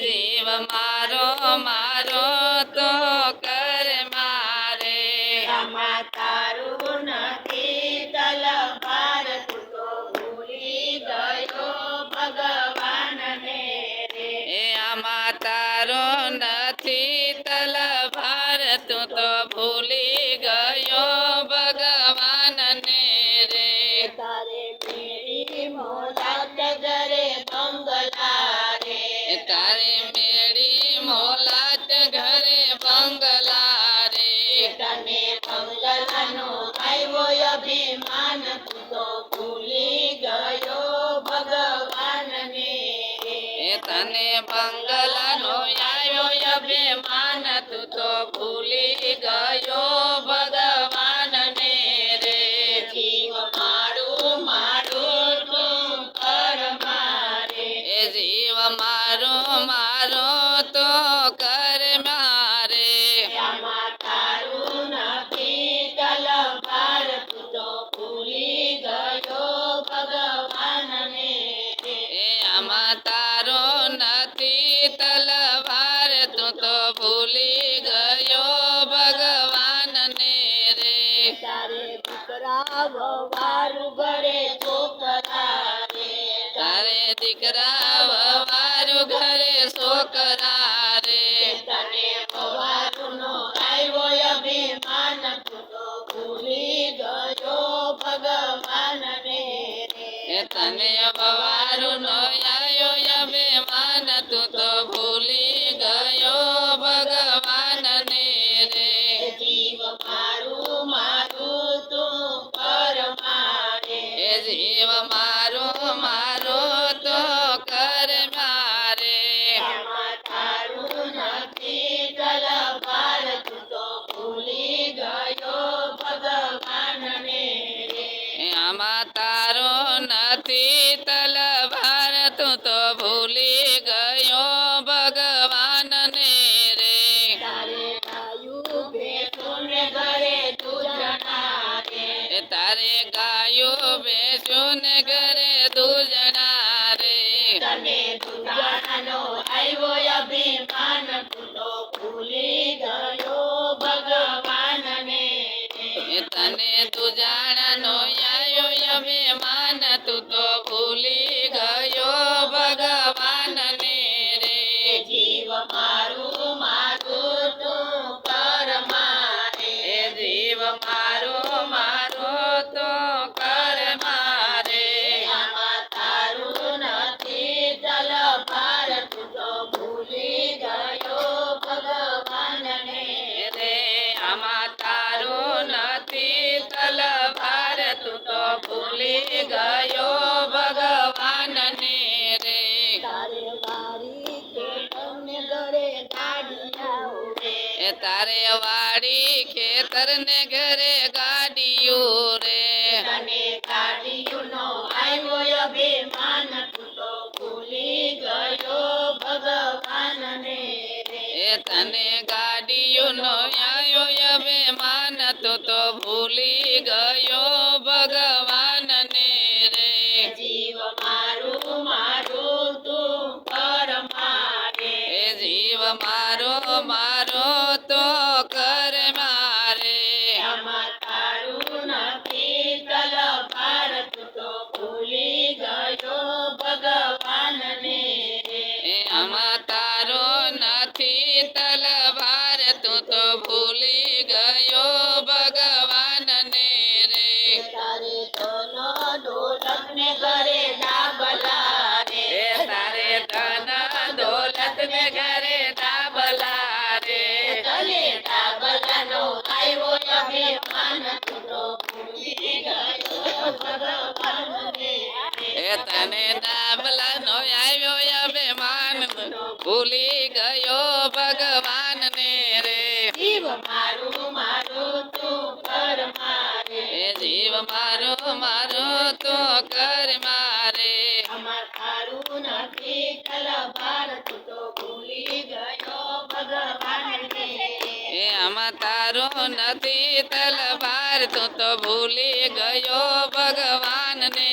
જીવ મારો મારો તને બંગલાનો આવ્યો અભિમાન તું તો ભૂલી વવારું ઘરે છોકરા રે તારે દીકરા વવારું ઘરે છોકરા રે તને વવારુંનો આવ્યો અભિમાન તો ભૂલી ગયો ભગવાનને. રે તને નથી તલવાર, તું તો ભૂલી ગયો ઘરે દૂધણા રે તારે ગાયો બેસ્યું ને ઘરે દૂજણા રે તને દૂધણાનો આવ્યો દુજાણાનો ભૂલી ગયો ભગવાનને રે. તારે વારી કે ઘરે ગાડિયા રે. તારે વાડી ને ઘરે ગાડીયું રે. તને ગાડીઓનો આવ્યો અભિમાન તું તો ભૂલી ગયો ભગવાનને રે. એ તને ગાડીયું નો અભિમાન તું તો ભૂલી ગયો મારો મારો તો કર મારે. તારું નથી તલવાર તું તો ભૂલી ગયો ભગવાનને. રે આમાં તારો નથી તલવાર તું તો ભૂલી ગયો તને ડાબલા નો આવ્યો અભિમાન. ભૂલી ગયો ભગવાનને રે. જીવ મારું મારું તું કર મારે. જીવ મારો મારું તો કર મારે. તારું નથી તલવાર તું તો ભૂલી ગયો ભગવાનને. એ આમાં તારો નથી તલવાર તું તો ભૂલી ગયો ભગવાનને